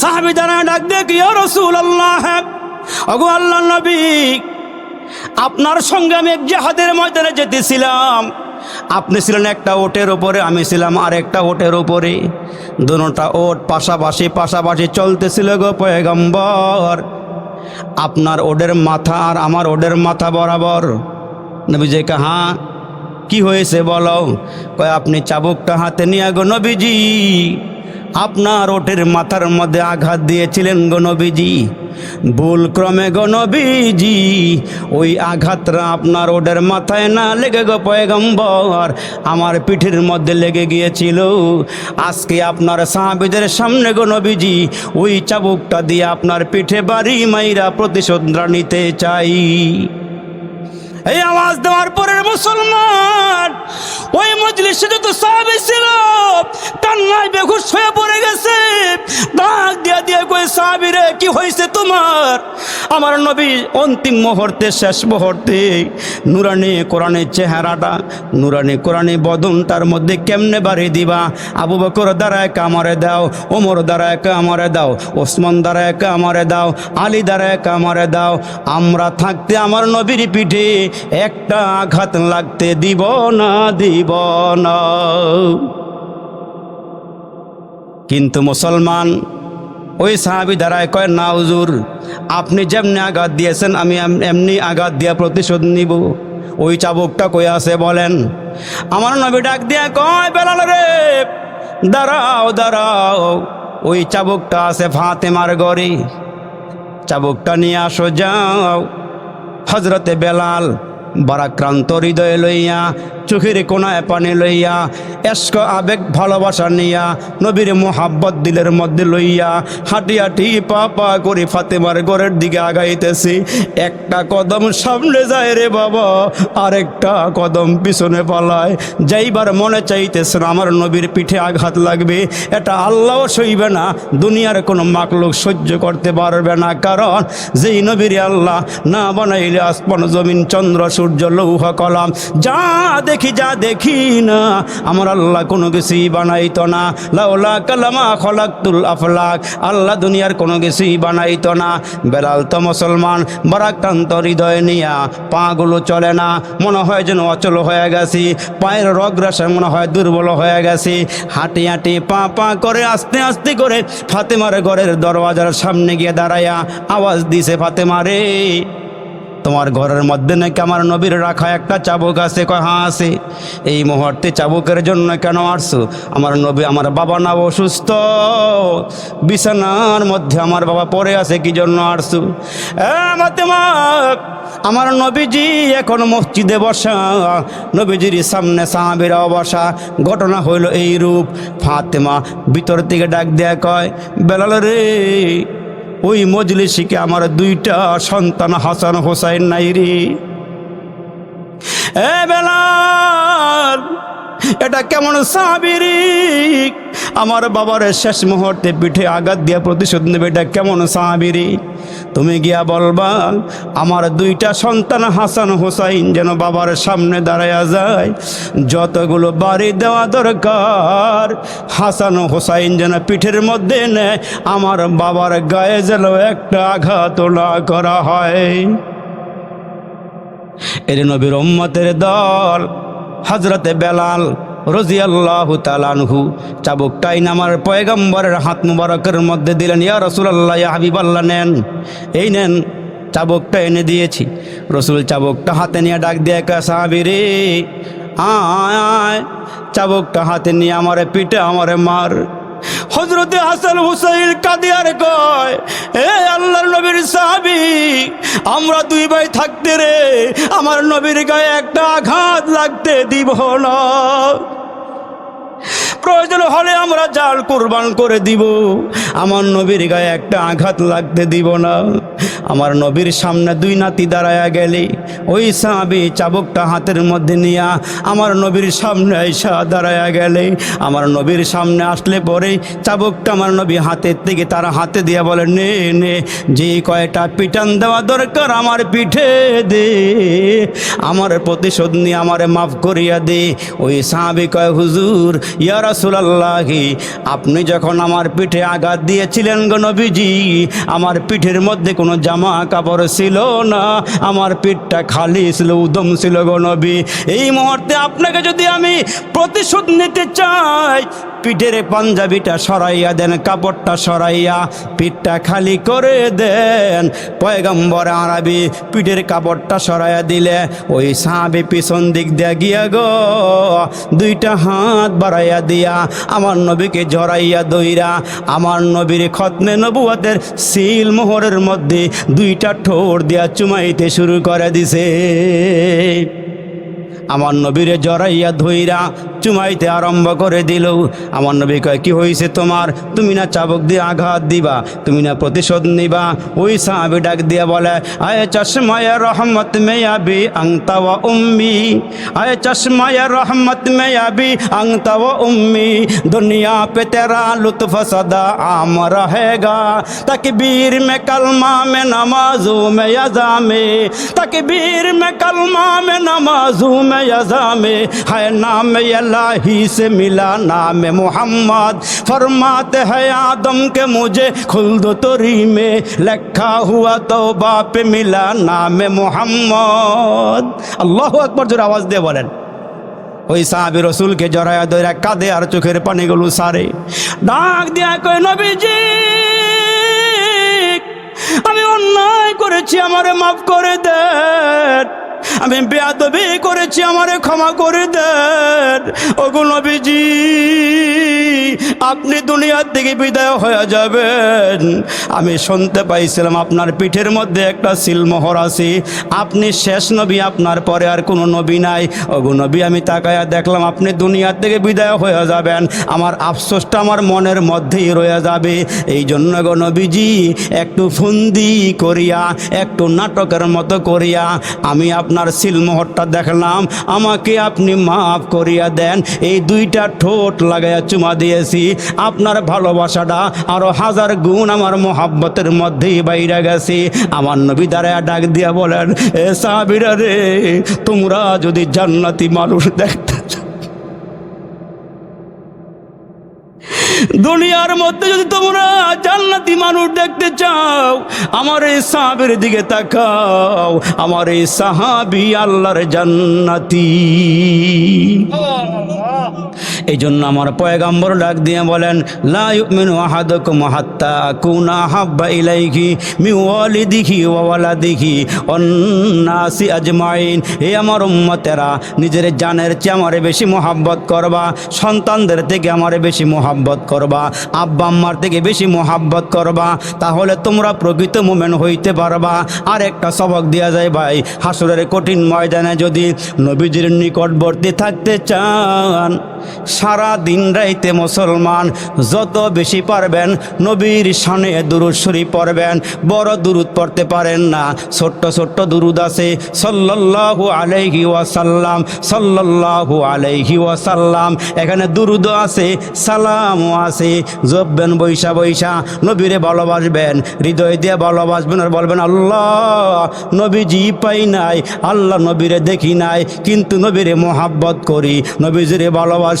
সাহাবি দাঁড়া ডাক দেখ রসুল আল্লাহ অগো আল্লাহ নবী, আপনার সঙ্গে আমি এক জাহাদের ময়দানে যেতেছিলাম। আপনি ছিলেন একটা ওটের ওপরে আমি ছিলাম আরেকটা ওটের ওপরে দুটা ওট পাশাপাশি পাশাপাশি চলতেছিল গো পয়গম্বর। আপনার ওডের মাথা আর আমার ওডের মাথা বরাবর। নবীজি কে হ্যাঁ কি হয়েছে বলো? কয়, আপনি চাবুকটা হাতে নিয়ে গো নবীজি আপনার ওটের মাথার মধ্যে আঘাত দিয়েছিলেন গো নবীজি। ভুল ক্রমে গো নবীজি, ওই আঘাতটা আপনার ওটের মাথায় না লেগে গো পয়গম্বর, আমার পিঠের মধ্যে লেগে গিয়েছিল। আজকে আপনার সাহাবিদের সামনে গো নবীজি, ওই চাবুকটা দিয়ে আপনার পিঠে বাড়ি মাইরা প্রতিশোধ নিতে চাই। এই আওয়াজ দেওয়ার পরের মুসলমান, ওই মজলিসে যত সাহাবি ছিল, কান্নায় বেঘুষ হয়ে পড়ে গেছে। ডাক দিয়া দিয়া কই সাহাবি রে, কি হয়েছে তোমার? আমার নবী অন্তিম মুহূর্তে, শেষ মুহূর্তে নুরানি কোরআনের চেহারাটা নুরানি কোরআনি বদনটার মধ্যে কেমনে বাড়ি দিবা? আবু বকর দ্বারা একা আমারে দাও। ওমর দ্বারা একা আমারে দাও। ওসমান দ্বারা একা আমারে দাও। আলী দ্বারা একা আমারে দাও। আমরা থাকতে আমার নবীর পিঠে একটা আঘাত লাগতে দিব না দিব না। কিন্তু মুসলমান, ওই সাহাবি দ্বারায় কয়, না হুজুর, আপনি যেমনি আঘাত দিয়েছেন, আমি এমনি আঘাত দিয়া প্রতিশোধ নিব। ওই চাবুকটা কই আছে বলেন? আমার নবী ডাক দিয়া কয়, বেলাল রে, দাঁড়াও দাঁড়াও। ওই চাবুকটা আছে ফাতেমার গড়ি। চাবুকটা নিয়ে আসো, যাও। হজরতে বেলাল বারাক্রান্ত হৃদয়ে লইয়া চোখের কোনায় পানি লইয়া, এস্ক আবেগ ভালোবাসা নিয়া, নবীর মোহাব্বত দিলের মধ্যে লইয়া, হাঁটি হাঁটি পা পা করে ফাতেমার ঘরের দিকে আগাইতেছি। একটা কদম সামনে যায় রে বাবা, আরেকটা কদম পিছনে পালায়। যাইবার মনে চাইতেছে না, আমার নবীর পিঠে আঘাত লাগবে। এটা আল্লাহও সইবে না, দুনিয়ার কোনো মাকলোক সহ্য করতে পারবে না। কারণ যেই নবীর আল্লাহ না বানাইলে আসমান, জমিন, চন্দ্র, সূর্য, লৌহ, কলাম, যা দেখি যা দেখি না। আমার আল্লাহ কোনো কিছুই বানাইতো না। লাউলা কালামা খলাকুল আফলাক। আল্লাহ দুনিয়ার কোনো কিছুই বানাইতো না। বেলাল তো মুসলমান, বারাক্রান্ত হৃদয় নিয়া পাগুলো চলে না। মনে হয় যেন অচল হয়ে গেছি। পায়ের রগ্রাসে মনে হয় দুর্বল হয়ে গেছি। হাঁটি হাঁটি পা পা করে, আস্তে আস্তে করে ফাতেমার ঘরের দরওয়াজার সামনে গিয়ে দাঁড়াইয়া আওয়াজ দিছে ফাতেমারে তোমার ঘরের মধ্যে নাকি আমার নবীর রাখা একটা চাবুক আছে? কয় হ্যাঁ আছে। এই মুহূর্তে চাবুকের জন্য কেন আসছো? আমার নবী, আমার বাবা না অসুস্থ। বিছানার মধ্যে আমার বাবা পড়ে আছে, কি জন্য আসছো? আমার নবীজি এখন মসজিদে বসা। নবীজির সামনে সাহাবিরাও বসা। ঘটনা হইল এই রূপ। ফাতেমা ভিতর থেকে ডাক দেয়া কয়, বেলাল রে ওই মজলিসিকে আমার দুইটা সন্তান হাসান হোসাইন নাইরি এ বেলাল, এটা কেমন সাবিরি আমার বাবার শেষ মুহূর্তে পিঠে আঘাত দিয়ে প্রতিশোধ নেবে, এটা কেমন সাবিরি তুমি গিয়া বলবা, আমার দুইটা সন্তান হাসান হোসাইন যেন বাবার সামনে দাঁড়ায়া যায়। যতগুলো বাড়ি দেওয়া দরকার, হাসান হোসাইন যেন পিঠের মধ্যে নেয় আমার বাবার গায়ে যেন একটা আঘাত না করা হয়। এর নবীর উম্মতের দল হজরতে বেলাল রজিয়াল্লাহু তালানহু চাবুকটাই নামার পয়গম্বরের হাত মুবারকের মধ্যে দিলেন, ইয়া রসুলাল্লাহ, ইয়া হাবিবাল্লাহ, নেন। এই নেন। চাবুকটা এনে দিয়েছি। রসুল চাবুকটা হাতে নিয়ে ডাক দিয়ে কা সাহাবি রে, আয় আয়। চাবুকটা হাতে নিয়ে আমারে পিঠে আমারে মার। হজরতে হাসান হুসাইন কাদিয়ার কয়, এ আল্লাহর নবীর সাহাবি, আমরা দুই ভাই থাকতে রে, আমার নবীর গায়ে একটা আঘাত লাগতে দিব না। প্রয়োজন হলে আমরা জাল কোরবান করে দিব। আমার নবীর গায়ে একটা আঘাত লাগতে দিব না। আমার নবীর সামনে দুই নাতি দাঁড়ায়া গেলে, ওই সাহাবি চাবুকটা হাতের মধ্যে নিয়া আমার নবীর সামনে আইসা দাঁড়ায়া গেলে, আমার নবীর সামনে আসলে পরে চাবুকটা আমার নবী হাতের থেকে তারা হাতে দিয়া বলে, নে নে, যে কয়টা পিটান দেওয়া দরকার আমার পিঠে দে। আমার প্রতিশোধ নিয়ে আমারে মাফ করিয়া দে। ওই সাহাবি কয়, হুজুর ইয়ারা রাসুলাল্লাহি, আপনি যখন আমার পিঠে আঘাত দিয়েছিলেন গো নবীজি, আমার পিঠের মধ্যে কোনো জামা কাপড় ছিল না, আমার পিঠটা খালি ছিল, উদম ছিল গো নবী। এই মুহূর্তে আপনাকে যদি আমি প্রতিশোধ নিতে চাই পিঠের পাঞ্জাবিটা সরাইয়া দেন, কাপড়টা সরাইয়া পিঠটা খালি করে দেন। পয়গম্বর আরবি পিঠের কাপড়টা সরাইয়া দিলে, ওই সাহাবি পিছন দিক দিয়া গিয়া গো, দুইটা হাত বাড়াইয়া দিয়া আমার নবীকে জড়াইয়া দইরা আমার নবীর খতনে নবুয়াতের সিল মোহরের মধ্যে দুইটা ঠোঁট দিয়া চুমাইতে শুরু করে দিছে। আমার নবীরে জড়াইয়া ধইরা চুমাইতে আরম্ভ করে দিল। আমার নবী কয়, কি হয়েছে তোমার? তুমি না চাবক দিয়ে আঘাত দিবা, তুমি না প্রতিশোধ নিবা? ওই সাহাবি ডাক দিয়া বলে, আয় চশমায় রহমত মেয়াবি আংতাওয়া উম্মি, আয় চশমায় রহমত মেয়াবি আংতাওয়া উম্মি, দুনিয়া পে তেরা লুৎফ সদা আম তাকে তকবীর মে কলমা মে নামাজু মে আজামে তকবীর মে কলমা মে নামাজু মে में यजा में है नाम अल्लाही से मिला नाम मोहम्मद फरमाते हैं आदम के मुझे खुल्द तोरी में लिखा हुआ तो बाप मिला नाम मोहम्मद अल्लाह अकबर जोर आवाज दे बोलेन ওই সাহাবি রসুলকে জড়ায়া দইরা কাঁদে আর চোখের পানিগুলো সারে ডাক দিয়া কই নবীজি আমি অন্যায় করেছি আমারে মাফ করে দেন আমি বেয়াদবি করেছি, আমারে ক্ষমা করে দেন। ওগো নবীজি, আপনি দুনিয়ার থেকে বিদায় হয়ে যাবেন। আমি শুনতে পাইছিলাম আপনার পিঠের মধ্যে একটা সিলমোহর আছে। আপনি শেষ নবী, আপনার পরে আর কোনো নবী নাই। ওগো নবী, আমি তাকায়া দেখলাম আপনি দুনিয়ার থেকে বিদায় হয়ে যাবেন। আমার আফসোসটা আমার মনের মধ্যেই রয়ে যাবে। এই জন্য গো নবীজি, একটু ফুন্দি করিয়া, একটু নাটকের মতো করিয়া, আমি আপনার সিলমোহরটা দেখলাম, আমাকে আপনি মাফ করিয়া দেন। এই দুইটা ঠোঁট লাগাইয়া চুমা দিয়েছি। আপনার ভালোবাসাটা আরও হাজার গুণ আমার মোহাব্বতের মধ্যেই বাইরে গেছে। আমার নবী দ্বারা ডাক দিয়া বলেন, এ সাবিরা রে, তোমরা যদি জান্নাতি মানুষ দেখতে দুনিয়ার মধ্যে যদি তোমরা জান্নাতি মানুষ দেখতে চাও, আমার এই সাহাবের দিকে তাকাও। আমার এই সাহাবি আল্লাহর জান্নাতি। এই জন্য আমার পয়গাম্বর ডাক দিয়ে বলেন, লা ইউমিনু আহাদুকুম হাত্তা আকুনা হাব্বা ইলাইহি মি ওয়ালিদিহি ওয়া ওয়ালাদিহি অন্নাসি আজমাইন। হে আমার উম্মতেরা, নিজের জানের চেয়ে আমারে বেশি মোহাব্বত করবা, সন্তানদের থেকে আমারে বেশি মোহাব্বত করবা, আব্বা আম্মার থেকে বেশি মোহাব্বত করবা, তাহলে তোমরা প্রকৃত মোমেন হইতে পারবা। আর একটা সবক দেওয়া যায় ভাই, হাসুরের কঠিন ময়দানে যদি নবীজির নিকটবর্তী থাকতে চান। সারা দিন রাইতে মুসলমান, যত বেশি পারবেন, নবীর সানে দুরুদ পড়বেন। বড় দুরুদ পড়তে পারেন না। ছোট্ট ছোট্ট দুরুদ আছে। সাল্লাল্লাহু আলাইহি ওয়াসাল্লাম, সাল্লাল্লাহু আলাইহি ওয়াসাল্লাম। এখানে দুরুদ আছে, সালামও আছে। জপবেন, বৈশা বৈশা। নবীরে ভালোবাসবেন, হৃদয় দিয়ে ভালোবাসবেন আর বলবেন, আল্লাহ, নবীজি পাই নাই, আল্লাহ নবীরে দেখি নাই, কিন্তু নবীরে মোহাব্বত করি। নবীজিরে ভালোবাসি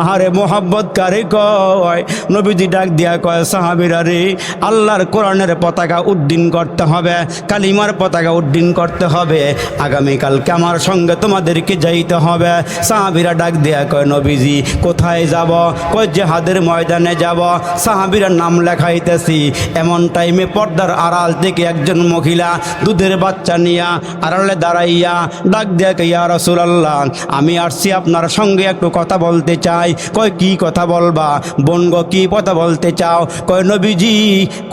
আহারে মোহাব্বত কারে কয়? নবীজি ডাক দিয়া কয়, সাহাবিরা রে, আল্লাহর কোরআনের পতাকা উড্ডীন করতে হবে, কালিমার পতাকা উড্ডীন করতে হবে, আগামীকালকে আমার সঙ্গে তোমাদেরকে যাইতে হবে। সাহাবিরা ডাক দিয়া কয়, নবীজি, কোথায় যাব? কয়, জেহাদের ময়দানে যাব। সাহাবিরা নাম লেখাইতেছি, এমন টাইমে পর্দার আড়াল থেকে একজন মহিলা দুধের বাচ্চা নিয়া আড়ালে দাঁড়াইয়া ডাক দেয়া ইয়া রসুলাল্লাহ, আমি আসছি আপনার সঙ্গে একটু কথা বলতে চাই, কয় কি কথা বলবা? বনগ কি কথা বলতে চাও? কয় নবীজি,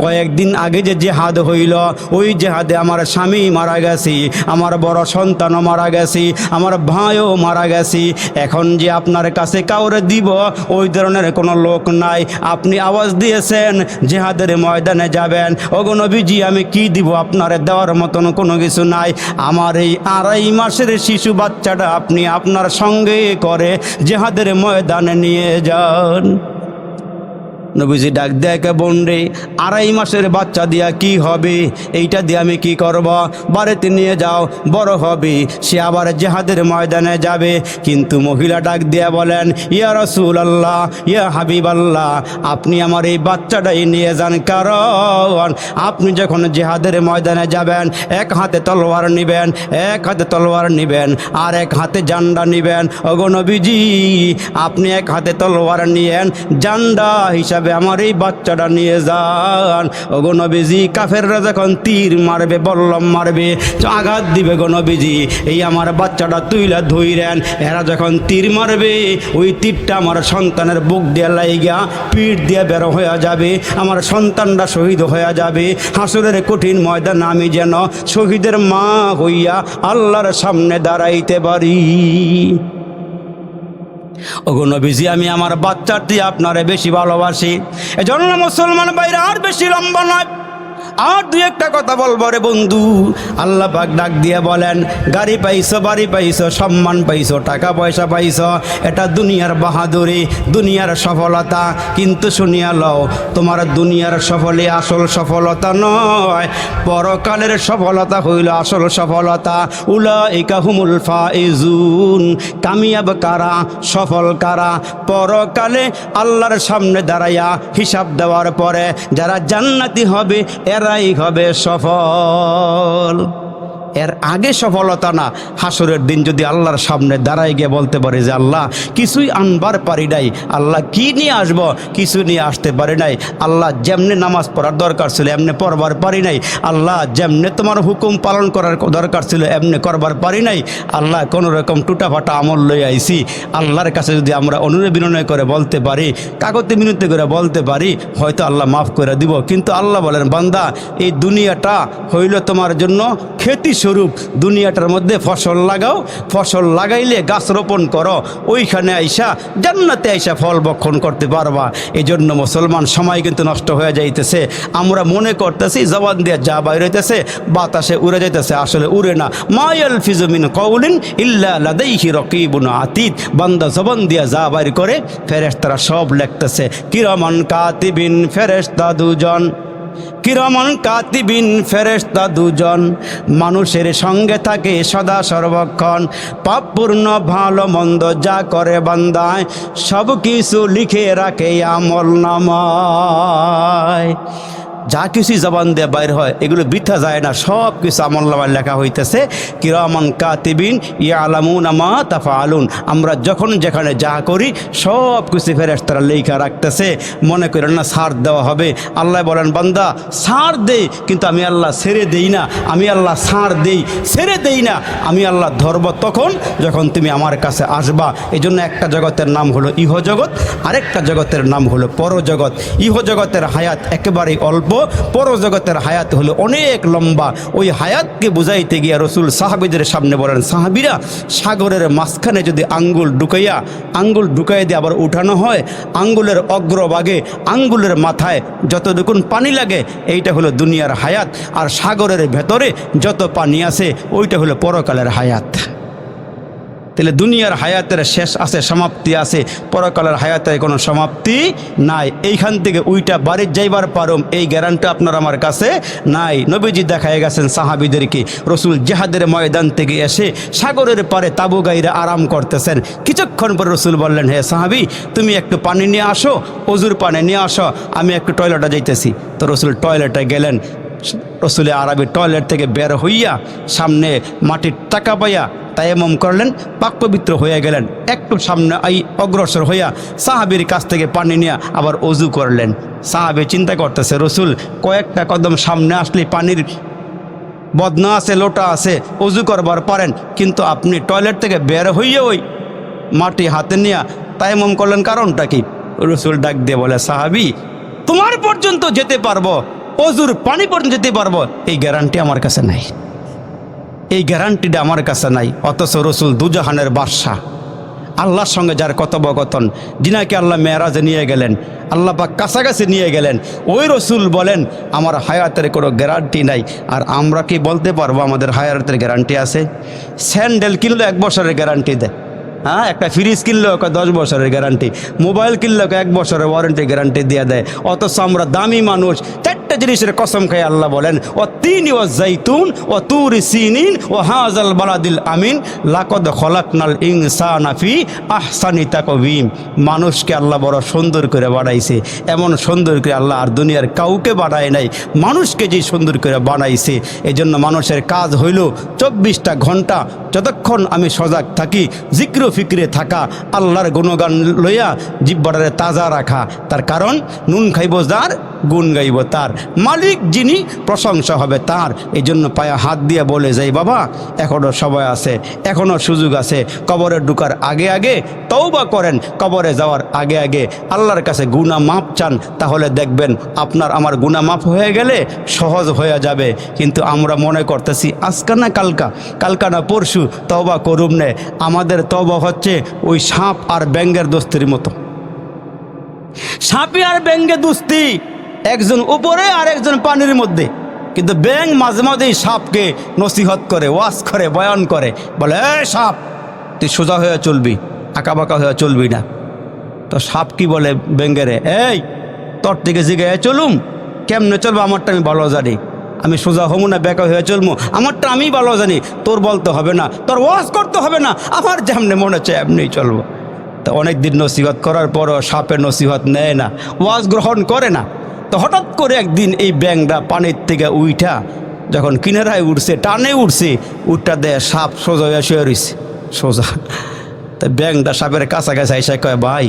কয়েকদিন আগে যে জেহাদ হইল, ওই জেহাদে আমার স্বামী মারা গেছি, আমার বড় সন্তানও মারা গেছি, আমার ভাইও মারা গেছি। এখন যে আপনার কাছে কাউরে দিব, ওই ধরনের কোনো লোক নাই। আপনি আওয়াজ দিয়েছেন, জেহাদের ময়দানে যাবেন। ওগো নবীজি, আমি কি দিব আপনার দেওয়ার মতন কোনো কিছু নাই। আমার এই আড়াই মাসের শিশু বাচ্চাটা আপনি আপনার সঙ্গে করে জেহাদের ময়দানে নিয়ে যান। নবীজি ডাক দেখে বোন রে, আড়াই মাসের বাচ্চা দিয়া কি হবে? এইটা দিয়ে আমি কি করব? বাড়িতে নিয়ে যাও, বড় হবে। সে আবার জেহাদের ময়দানে যাবে। কিন্তু মহিলা ডাক দিয়া বলেন, ইয়া রসুল আল্লাহ ইয়া হাবিব আল্লাহ আপনি আমার এই বাচ্চাটাই নিয়ে যান। কারণ আপনি যখন জেহাদের ময়দানে যাবেন, এক হাতে তলোয়ার নিবেন, এক হাতে তলোয়ার নিবেন, আর এক হাতে জান্ডা নিবেন। অগনবীজি আপনি এক হাতে তলোয়ার নিয়েন, জান্ডা হিসাবে আমার এই বাচ্চাটা নিয়ে যান। অগনবীজি কাফেররা যখন তীর মারবে, বল্লম মারবে আঘাত দিবে গনবীজি এই আমার বাচ্চাটা তুইলা ধইরেন। এরা যখন তীর মারবে, ওই তীরটা আমার সন্তানের বুক দিয়ে লাইগা, পিঠ দিয়ে বেরো হয়ে যাবে। আমার সন্তানরা শহীদ হয়ে যাবে। হাসুরের কঠিন ময়দান আমি যেন শহীদের মা হইয়া আল্লাহর সামনে দাঁড়াইতে পারি। ওগো নবীজি, আমি আমার বাচ্চার দিয়ে আপনারে বেশি ভালোবাসি। এজন্য মুসলমান বাইরে আর বেশি লম্বা নয়। আর দু একটা কথা বলব রে বন্ধু। আল্লাহ পাক ডাক দিয়ে বলেন, গাড়ি পাইছো, বাড়ি পাইছো, সম্মান পাইছো, টাকা পয়সা পাইছো, এটা দুনিয়ার বাহাদুরি, দুনিয়ার সফলতা। কিন্তু শুনিয়া লও, তোমার দুনিয়ার সফলে আসল সফলতা নয়। পরকালের সফলতা হইল আসল সফলতা। উলা ইকাহুমুল ফাইজুন। কামিয়াব কারা, সফল কারা? পরকালে আল্লাহর সামনে দাঁড়াইয়া হিসাব দেওয়ার পরে যারা জান্নাতি হবে এরাই হবে সফল। এর আগে সফলতা না। হাসরের দিন যদি আল্লাহর সামনে দাঁড়াই গিয়ে বলতে পারে যে, আল্লাহ, কিছুই আনবার পারি নাই। আল্লাহ কি নিয়ে আসব? কিছু নিয়ে আসতে পারি নাই। আল্লাহ যেমনি নামাজ পড়ার দরকার ছিল, এমনি পড়বার পারি নাই। আল্লাহ যেমনি তোমার হুকুম পালন করার দরকার ছিল, এমনি করবার পারি নাই। আল্লাহ কোনো রকম টুটাফাটা আমল লই আইছি। আল্লাহর কাছে যদি আমরা অনুরোধ বিনয় করে বলতে পারি কাগতে মিনতি করে বলতে পারি, হয়তো আল্লাহ মাফ করে দিব। কিন্তু আল্লাহ বলেন, বান্দা, এই দুনিয়াটা হইল তোমার জন্য খেতি স্বরূপ দুনিয়াটার মধ্যে ফসল লাগাও, ফসল লাগাইলে গাছ রোপণ করো, ওইখানে আইসা, জান্নাতে আইসা ফল বক্ষণ করতে পারবা। এই জন্য মুসলমান সময় কিন্তু নষ্ট হয়ে যাইতেছে। আমরা মনে করতেছি, জবান দিয়ে যা বাইর হইতেছে, বাতাসে উড়ে যাইতেছে, আসলে উড়ে না। মায়াল ফিজুমিন কৌলিন ইল্লা লাদাইহি রকিবুন আতিদ। বান্দা জবান দিয়া যা বাইর করে, ফেরেশতারা সব লিখতেছে, কিরমান কাতিবিন, ফেরেশতা দুজন। কিরমন কাতিবিন ফেরেস্তা দুজন? মানুষের সঙ্গে থাকে সদা সর্বক্ষণ। পাপপূর্ণ, ভালো, মন্দ যা করে বান্দায় সব কিছু লিখে রাখে আমল নামায়। যা কিছুই জবান দিয়ে বাইর হয়, এগুলো বৃথা যায় না। সব কিছু আমল্লামায় লেখা হইতেছে, কিরমন কাতিবিন ইয়া আলামুন আমা তাফা আলুন আমরা যখন যেখানে যা করি, সব কিছু ফেরেস তারা লেখা রাখতেছে। মনে করেন না সার দেওয়া হবে। আল্লাহ বলেন, বান্দা সার দেই, কিন্তু আমি আল্লাহ ছেড়ে দেই না। আমি আল্লাহ সার দেই, ছেড়ে দেই না। আমি আল্লাহ ধরব তখন যখন তুমি আমার কাছে আসবা। এই জন্য একটা জগতের নাম হলো ইহজগৎ, আরেকটা জগতের নাম হলো পরজগৎ। ইহজগতের হায়াত একেবারেই অল্প পরজগতের হায়াত হলো অনেক লম্বা। ওই হায়াতকে বুঝাইতে গিয়া রসুল সাহাবিদের সামনে বলেন, সাহাবিরা, সাগরের মাঝখানে যদি আঙ্গুল ঢুকাইয়া, আঙ্গুল ঢুকাই দিয়ে আবার উঠানো হয়, আঙ্গুলের অগ্রভাগে, আঙ্গুলের মাথায় যতটুকুন পানি লাগে, এইটা হলো দুনিয়ার হায়াত। আর সাগরের ভেতরে যত পানি আছে, ওইটা হলো পরকালের হায়াত। তাহলে দুনিয়ার হায়াতের শেষ আছে, সমাপ্তি আছে, পরকালের হায়াতের কোনো সমাপ্তি নাই। এইখান থেকে উইটা বাড়ির যাইবার পারম, এই গ্যারান্টি আপনার আমার কাছে নাই। নবীজি দেখায় গেছেন সাহাবিদেরকে, রসুল জেহাদের ময়দান থেকে এসে সাগরের পারে তাবু গাইরে আরাম করতেছেন। কিছুক্ষণ পরে রসুল বললেন, হে সাহাবি, তুমি একটু পানি নিয়ে আসো, অজুর পানি নিয়ে আসো, আমি একটু টয়লেটে যাইতেছি। তো রসুল টয়লেটে গেলেন। রসুলে আরবি টয়লেট থেকে বের হইয়া সামনে মাটির টাকা পাইয়া তায়ামম করলেন, পাক পবিত্র হয়ে গেলেন। একটু সামনে এই অগ্রসর হইয়া সাহাবির কাছ থেকে পানি নিয়ে আবার অজু করলেন। সাহাবি চিন্তা করতেছে, রসুল, কয়েকটা কদম সামনে আসলে পানির বদনা আছে, লোটা আছে, অজু করবার পারেন, কিন্তু আপনি টয়লেট থেকে বের হইয়ে ওই মাটি হাতে নিয়ে তায়ামম করলেন কারণটা কি? রসুল ডাক দিয়ে বলে, সাহাবি, তোমার পর্যন্ত যেতে পারব। অজুর পানি পর্যন্ত যেতে পারব, এই গ্যারান্টি আমার কাছে নাই। এই গ্যারান্টিটা আমার কাছে নাই, অথচ রসুল দুজাহানের বাদশাহ, আল্লাহর সঙ্গে যার কথোপকথন, যিনাকে আল্লাহ মেয়ারাজে নিয়ে গেলেন, আল্লাহ পাক কাছাকাছি নিয়ে গেলেন, ওই রসুল বলেন, আমার হায়াতের কোনো গ্যারান্টি নাই। আর আমরা কি বলতে পারব, আমাদের হায়াতের গ্যারান্টি আছে? স্যান্ডেল কিনলে এক বছরের গ্যারান্টি দেয় হ্যাঁ একটা ফ্রিজ কিনলেও কয় দশ বছরের গ্যারান্টি মোবাইল কিনলে কয় এক বছরের ওয়ারেন্টি গ্যারান্টি দিয়ে দেয়। অথচ আমরা দামি মানুষ চারটা জিনিসের কসম খাই আল্লাহ বলেন ও তিন ও জাইতুন ও তুর সিনিন ও হাজাল বালাদিল আমিন, লাকদ খলাকনাল ইনসানাফি আহসানি তাকবিম মানুষকে আল্লাহ বড় সুন্দর করে বানাইছে। এমন সুন্দর করে আল্লাহ আর দুনিয়ার কাউকে বানায় নাই। মানুষকে যে সুন্দর করে বানাইছে এই জন্য মানুষের কাজ হইল চব্বিশটা ঘণ্টা যতক্ষণ আমি সজাগ থাকি, জিক্র ফিক্রে থাকা, আল্লাহর গুণগান লইয়া জিব্বাটারে তাজা রাখা। তার কারণ, নুন খাইব যার, গুণ গাইব তার। মালিক যিনি প্রশংসা হবে তার। এই জন্য পায়ে হাত দিয়ে বলে, যাই বাবা এখনও সময় আছে এখনও সুযোগ আছে, কবরে ঢুকার আগে আগে তৌবা করেন। কবরে যাওয়ার আগে আগে আল্লাহর কাছে গুণা মাপ চান, তাহলে দেখবেন আপনার আমার গুণা মাপ হয়ে গেলে সহজ হয়ে যাবে। কিন্তু আমরা মনে করতেছি, আজকা না কালকা? কালকা না পরশু? তবা করুম নে। আমাদের তবা হচ্ছে ওই সাপ আর ব্যাঙ্গের দোস্তির মতো। সাপি আর ব্যাঙ্গে দুস্তি। একজন উপরে আর একজন পানির মধ্যে। কিন্তু ব্যাং মাঝে মাঝেই সাপকে নসিহত করে ওয়াশ করে, বয়ান করে। বলে, এ সাপ, তুই সোজা হয়ে চলবি আঁকা বাঁকা হয়ে চলবি না। তো সাপ কি বলে ব্যাঙ্গেরে এই, তোর থেকে জিগায় চলুম, কেমনে চলবো? আমারটা আমি ভালো জানি। আমি সোজা হমু না, বেকা হয়ে চলবো আমারটা আমি ভালো জানি। তোর বলতে হবে না, তোর ওয়াজ করতে হবে না, আমার যেমনে মনে হচ্ছে এমনি চলবো। তো অনেক দিন নসিহত করার পরও সাপের নসিহত নেয় না, ওয়াজ গ্রহণ করে না। তো হঠাৎ করে একদিন এই ব্যাংটা পানির থেকে উইঠা যখন কিনারায় উঠছে টানে উঠছে উঠটা দেয় সাপ সোজা হয়ে শুয়ে রয়েছে সোজা। তো ব্যাংটা সাপের কাছাকাছি এসে কয়, ভাই,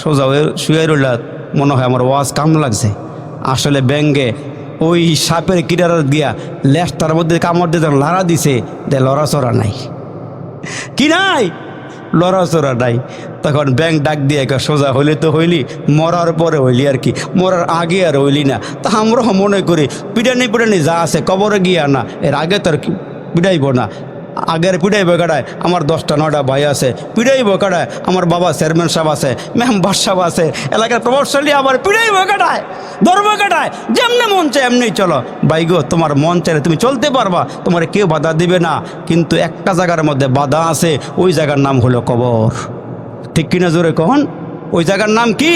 সোজা হয়ে শুয়ে রইলা, মনে হয় আমার ওয়াজ কাম লাগছে। আসলে ব্যাঙ্গে ওই সাপের কিনারা দিয়া লেজটার মধ্যে কামড় দিয়ে লাড়া দিছে, দে লড়াচড়া নাই। কি নাই? লড়াচড়া নাই। তখন ব্যাংক ডাক দিয়ে একা সোজা হইলে তো হইলি, মরার পরে হইলি আর কি, মরার আগে আর হইলি না। তা আমরা মনে করি, পিডানি পিডানি যা আছে, কবরে গিয়া না, এর আগে তো আর পিটাইব না। আগের পিড়াই বেকাডায় আমার দশটা, নয়টা ভাই আছে। পিড়াই বেকাডায় আমার বাবা চেয়ারম্যান সাহেব আছে, মেম্বার সাহেব আছে, এলাকার প্রভাবশালী আবার পিড়াই বেকাডায় ধর্ম কাটায় যেমনি মন চায় এমনি চলো। বাইগো তোমার মন চাইলে তুমি চলতে পারবা, তোমার কেউ বাধা দিবে না, কিন্তু একটা জায়গার মধ্যে বাধা আছে, ওই জায়গার নাম হলো কবর। ঠিক কিনা জোরে কখন ওই জায়গার নাম কি?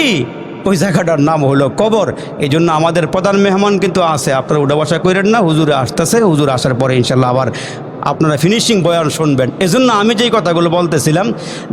ওই জায়গাটার নাম হলো কবর। এই জন্য আমাদের প্রধান মেহমান কিন্তু আছে, আপনারা উঠা বসা করেন না, হুজুরে আসতেছে, হুজুর আসার পরে ইনশাল্লাহ আবার আপনারা ফিনিশিং বয়ান শুনবেন। এজন্য আমি যেই কথাগুলো বলতেছিলাম,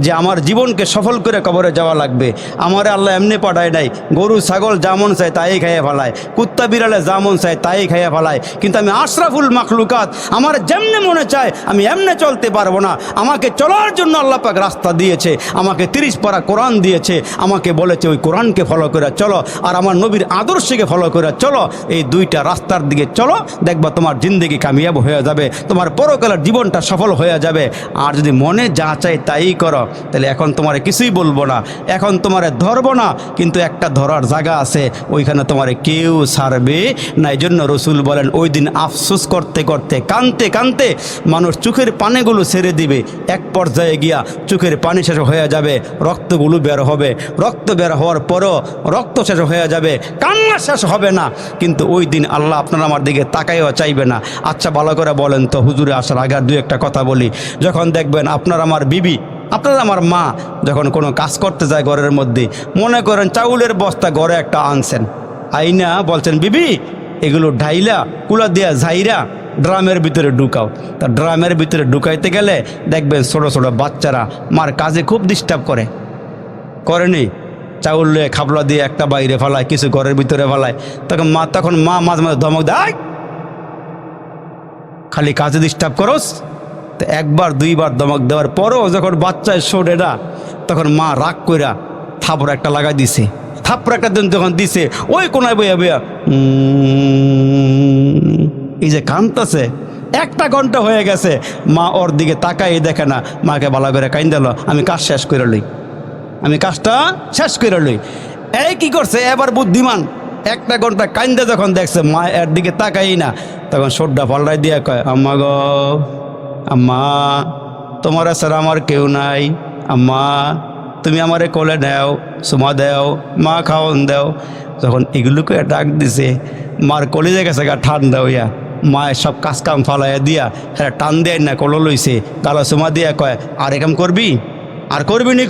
যে আমার জীবনকে সফল করে কবরে যাওয়া লাগবে। আমার আল্লাহ এমনি পাঠায় নাই, গরু, ছাগল যেমন চায় তাই খাইয়ে ফেলায়, কুত্তা, বিড়ালে যেমন চায় তাই খাইয়ে ফেলায়। কিন্তু আমি আশরাফুল মাখলুকাত, আমার যেমনে মনে চায়, আমি এমনে চলতে পারব না। আমাকে চলার জন্য আল্লাহ পাক রাস্তা দিয়েছে, আমাকে তিরিশ পারা কোরআন দিয়েছে, আমাকে বলেছে ওই কোরআনকে ফলো করে চলো, আর আমার নবীর আদর্শকে ফলো করে চলো। এই দুইটা রাস্তার দিকে চলো, দেখবা তোমার জিন্দগি কামিয়াব হয়ে যাবে, তোমার পরকালের জীবনটা সফল হয়ে যাবে। আর যদি মনে যা চাই তাই করো। তাহলে এখন তোমার কিছুই বলব না। এখন তোমার ধরবো না, কিন্তু একটা ধরার জায়গা আছে। ওইখানে তোমার কেউ ছাড়বে না। এই জন্য রসুল বলেন, ওই দিন আফসোস করতে করতে, কানতে কানতে মানুষ চোখের পানিগুলো ছেড়ে দিবে। এক পর্যায়ে গিয়া চোখের পানি শেষ হয়ে যাবে, রক্তগুলো বের হবে। রক্ত বের হওয়ার পরও রক্ত শেষ হয়ে যাবে, কান্না শেষ হবে না। কিন্তু ওই দিন আল্লাহ আপনারা আমার দিকে তাকাইও চাইবে না। আচ্ছা ভালো করে বলেন তো, হুজুরে আসার আগে দুই একটা কথা বলি। যখন দেখবেন আপনার আমার বিবি, আপনার আমার মা যখন কোনো কাজ করতে যায় ঘরের মধ্যে, মনে করেন চাউলের বস্তা ঘরে একটা আনছেন। আইনা বলছেন, বিবি, এগুলো ঢাইলা, কুলা দিয়া ঝাইরা ড্রামের ভিতরে ঢুকাও। তা ড্রামের ভিতরে ঢুকাইতে গেলে দেখবেন ছোটো ছোটো বাচ্চারা মার কাজে খুব ডিস্টার্ব করে। করেনি চাউল খাবলা দিয়ে একটা বাইরে ফেলায়, কিছু ঘরের ভিতরে ফেলায়। তখন মা তখন মা মাঝে মাঝে ধমক দেয় খালি কাজে ডিস্টার্ব করস তো একবার, দুইবার দমক দেওয়ার পরও যখন বাচ্চায় শোনে না, তখন মা রাগ কইরা থাপড় একটা লাগাই দিছে। থাপড় একটা দিন যখন দিছে, ওই কোনায় বইয়া বইয়া এই যে কানতাছে, একটা ঘণ্টা হয়ে গেছে। মা ওর দিকে তাকাই দেখে না। মাকে ভালো করে কাইন দিল, আমি কাজ শেষ করে লই। আমি কাজটা শেষ করে লই। এই কি করছে? এবার বুদ্ধিমান। একটা ঘণ্টা কাইন্দে যখন দেখছে, মা এর দিকে তাকাই না। তখন সোড্ডা পাল্টাই দিয়ে কয়, আম্মা গো, আম্মা, তোমার ছাড়া আমার কেউ নাই। আম্মা, তুমি আমারে কোলে নেও সুমা দেও, মা খাওয়ন দেও। যখন এগুলোকে ডাক দিছে, মার কলিজে গেছে গা ঠান্ডা হইয়া। মায়ের সব কাজ কাম ফালাইয়া দিয়া হ্যাঁ টান দেয় না, কলো লইছে। গালা সুমা দিয়া কয়, আর একাম করবি? আর করবি নি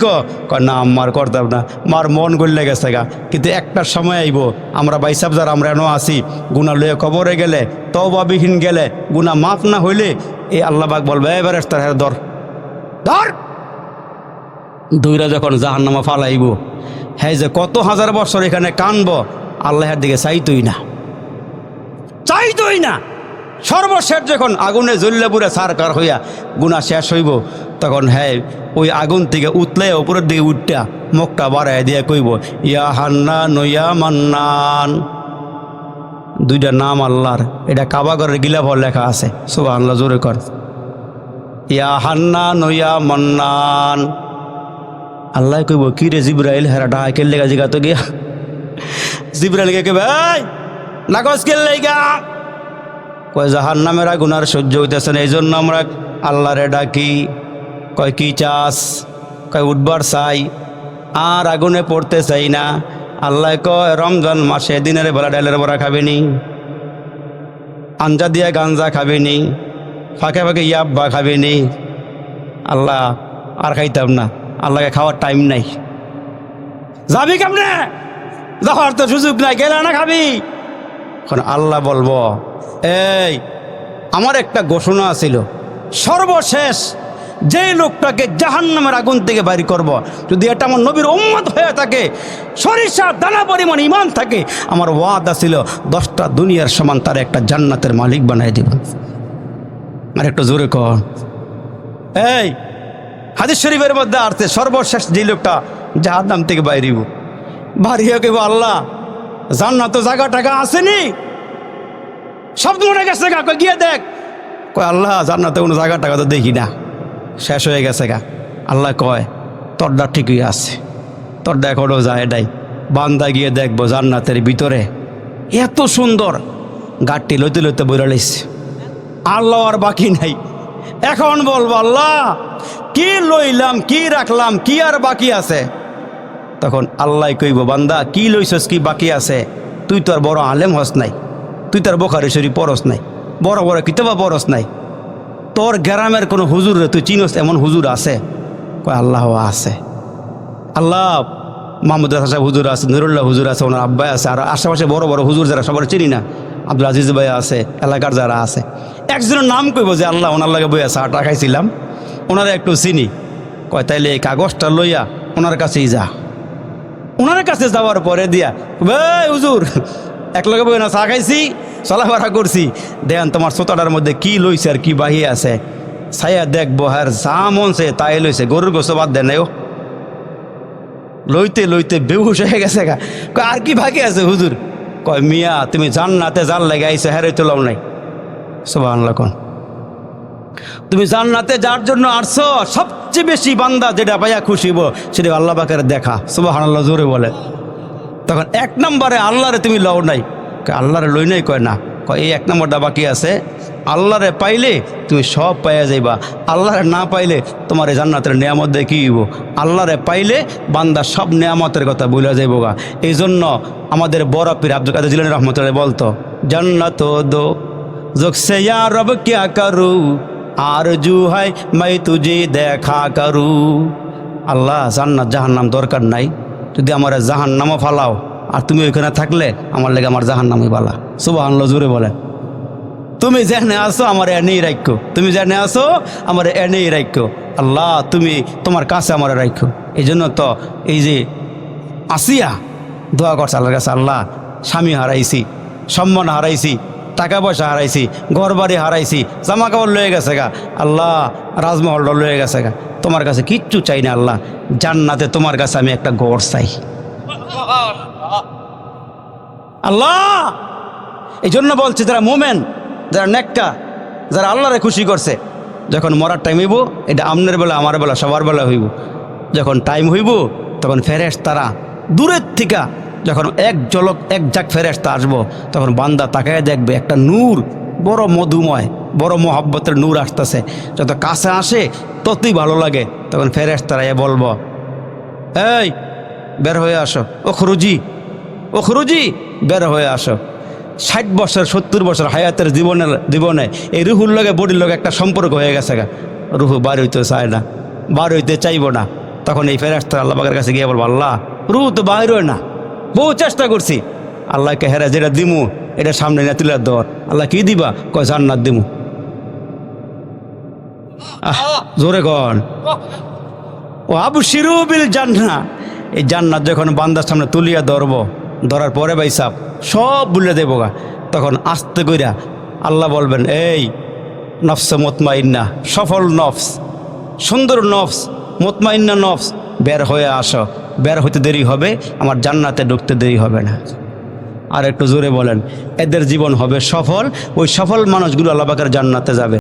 না আমার করতাম না। মার মন গড়লে গেছে গা। কিন্তু একটা সময় আইব, আমরা বাইসাব যারা, আমরা এনো আসি গুণা লয়ে কবরে গেলে তবাবিহীন গেলে, গুণা মাফ না হইলে, এই আল্লাহবাক বলবে এবার তার হ্যাঁ ধর। ধর! দুইরা যখন জাহান্নামা ফালাইব হ্যাঁ যে কত হাজার বছর এখানে কানব, আল্লাহের দিকে চাইতই না। চাইতই না! সর্বশেষ যখন আগুনে জ্বললে পুরে সারকার হইয়া গুণা শেষ হইব, তখন হ্যাঁ ওই আগুন থেকে উতলে উপরের দিকে উঠটা মুখটা বাড়াই দিয়ে কইব, ইয়া হান্নান, ইয়া মান্নান। দুইটা নাম আল্লাহর, এটা কাবাগরের গিলাফর লেখা আছে সুবাহ আল্লাহ জোরে কর। ইয়া হান্নান, ইয়া মান্নান। আল্লাহ কইব, কি রে জিব্রাইল, হেরা ডাহা কেল লেগা জিগা তো গিয়া? জিব্রাইলকে কে ভাই নাকস কেল কয় জাহান নামেরা গুনার সহ্য হইতেছে না। এই জন্য আমরা আল্লাহরে ডাকি, কয়, কি চাস? কয়, উঠবার চাই। আর আগুনে পড়তে চাই না। আল্লাহ কয়, রমজান মাসে দিনের বেলা ডালের বড়া খাবেনি আঞ্জা দিয়া গাঞ্জা খাবেনি ফাঁকে ফাঁকে ইয়াব্বা খাবেনি আল্লাহ, আর খাইতাম না। আল্লাহকে খাওয়ার টাইম নাই। যাবি কেমনে? যাওয়ার তো সুযোগ নাই, গেলে না খাবি? এখন আল্লাহ বলব এই, আমার একটা ঘোষণা ছিল সর্বশেষ যেই লোকটাকে জাহান্নামের আগুন থেকে বাইর করব। যদি এটা আমার নবীর উম্মত হয়ে থাকে, সরিষা, দানা পরিমাণ ইমান থাকে, আমার ওয়াদা ছিল দশটা দুনিয়ার সমান তার একটা জান্নাতের মালিক বানাই দিব। আর একটু জোরে কর এই, হাদিস শরীফের মধ্যে আসছে, সর্বশেষ যে লোকটা জাহার নাম থেকে বাইরিব বাড়িয়ে কেব আল্লাহ। জান্নাত জায়গা টাকা আসেনি। সব মরে গেছে গা গিয়ে দেখ। কয়, আল্লাহ, জান্নাতে কোনো জায়গা টাকা তো দেখি না। শেষ হয়ে গেছে গা। আল্লাহ কয় তোরটা ঠিকই আছে। তোরটা এখনও যায় এটাই বান্দা গিয়ে দেখব জান্নাতের ভিতরে। এত সুন্দর। গাঠটি লইতে লইতে বইরা লাইছে। আল্লাহ আর বাকি নাই। এখন বলব, আল্লাহ, কি লইলাম, কি রাখলাম, কি আর বাকি আছে? তখন আল্লাহ কইব, বান্দা, কি লইছস, কি বাকি আছে? তুই তো আর বড় আলেম হস নাই। তুই তার বোখারি শরী পরস নাই। বড় বড় কিতাবা পরস নাই। তোর গ্রামের কোনো হুজুর তুই চিনস, এমন হুজুর আছে? কয় আল্লাহ আছে। আল্লাহ, মাহমুদ সাহেব হুজুর আছে, নুরুল্লাহ হুজুর আছে, ওনার আব্বাই আছে, আর আশেপাশে বড় বড় হুজুর যারা সবার চিনি না, আব্দুল আজিজ ভাই আছে, এলাকার যারা আছে। একজনের নাম কইব যে আল্লাহ, ওনার লাগে বইয়া চাটা খাইছিলাম। ওনারা একটু চিনি। কয়, তাইলে এই কাগজটা লইয়া ওনার কাছেই যা। ওনার কাছে যাওয়ার পরে দিয়া ভাই হুজুর এক লগে বই না চা খাইছি? চলাফেরা করছি। দেন তোমার সোতাটার মধ্যে কি লইছে আর কি বাহি আছে। ছায়া দেখব হ্যার যা মন সে তাই লইছে। গরুর গোস বাদ দেন ও। লইতে লইতে বেহুশ হয়ে গেছে গা। আর কি ভাগে আছে হুজুর? কয়, মিয়া, তুমি জান্নাতে জাল লেগে আইসে হ্যারে তোলাও নাই। সোবাহ কোন। তুমি জান্নাতে যার জন্য আসছো, সবচেয়ে বেশি বান্দা যেটা পাইয়া খুশি হইব, সেটা আল্লাহ বাকের দেখা। সুবাহ আল্লাহ জোরে বলে। তখন এক নম্বরে আল্লাহরে তুমি লও নাই। আল্লাহরে লই নাই কয় না? কয়, এই এক নম্বরটা বাকি আছে? আল্লাহরে পাইলে তুমি সব পাইয়া যাইবা। আল্লাহরে না পাইলে তোমার এই জান্নাতের নিয়ামত দিয়ে কী আল্লাহরে পাইলে বান্দা সব নিয়ামতের কথা বলে যাইব গা। এই জন্য আমাদের বড় পীর আব্দুল কাদের জিলানি রহমতুল্লাহ বলতো, জান্নাত দো। জোকসে, ইয়া রব, ক্যা করু? আরজু হাই মাই তুঝে দেখা করু। আল্লাহ, জান্নাত, জাহান্নাম দরকার নাই। যদি আমার জাহান্নামও ফালাও আর তুমি ওইখানে থাকলে আমার লেগে আমার জাহান্নামই বালা। সুবাহ আল্লাহ জুড়ে বলে তুমি যেখানে আসো আমার এনেই রাখো তুমি যেখানে আসো আমার এনেই রাখো আল্লাহ, তুমি তোমার কাছে আমার রাখো এই জন্য তো এই যে আসিয়া দোয়া করছে আল্লাহর কাছে, আল্লাহ, স্বামী হারাইছি, সম্মান হারাইছি, টাকা পয়সা হারাইছি ঘর বাড়ি হারাইছি জামা কাপড় লয়ে গেছে গা। আল্লাহ, রাজমহলটা লয়ে গেছে গা। তোমার কাছে কিচ্ছু চাই না, আল্লাহ। জান্নাতে তোমার কাছে আমি একটা গড় চাই। আল্লাহ! এই জন্য বলছে, যারা মোমেন, যারা নেককা, যারা আল্লাহরে খুশি করছে, যখন মরার টাইম হইব, এটা আমনের বেলা, আমার বেলা, সবার বেলা হইব। যখন টাইম হইব, তখন ফেরেস তারা দূরের থেকে, যখন এক জলক এক জাক ফেরেস্তা আসব, তখন বান্দা তাকায় দেখবে, একটা নূর, বড় মধুময়, বড় মহাব্বতের নূর আসতেছে। যত কাছে আসে, ততই ভালো লাগে। তখন ফেরেস তারা এ বলব, এই, বের হয়ে আসো ও খরুজি ও খরুজি বের হয়ে আসো। ষাট বছর, সত্তর বছর হায়াতের জীবনের জীবনে এই রুহুর লগে, বডির লগে একটা সম্পর্ক হয়ে গেছে গা। রুহু বার হইতে চায় না, বার হইতে চাইব না। তখন এই ফেরাস্তা আল্লাহ পাকের কাছে গিয়ে বলব, আল্লাহ রু তো বাইর হয় না। বহু চেষ্টা করছি। আল্লাহকে হেরা যেটা দিমু, এটা সামনে না তুলে দর আল্লাহ কি দিবা? কয়, জান্নাত দিমু। জোরে কন। ও আবু শিরুবিল জান্না এই জান্নাত যখন বান্দার সামনে তুলিয়া ধরব ধরার পরে ভাই সাপ, সব বুলে দেবো গা। তখন আস্তে কইরা আল্লাহ বলবেন, এই নফস মতমাইন্না, সফল নফস, সুন্দর নফস, মতমাইন্না নফস, বের হয়ে আসো। বের হতে দেরি হবে, আমার জান্নাতে ঢুকতে দেরি হবে না। আর একটু জোরে বলেন, এদের জীবন হবে সফল, ওই সফল মানুষগুলো আল্লাহ জান্নাতে যাবে।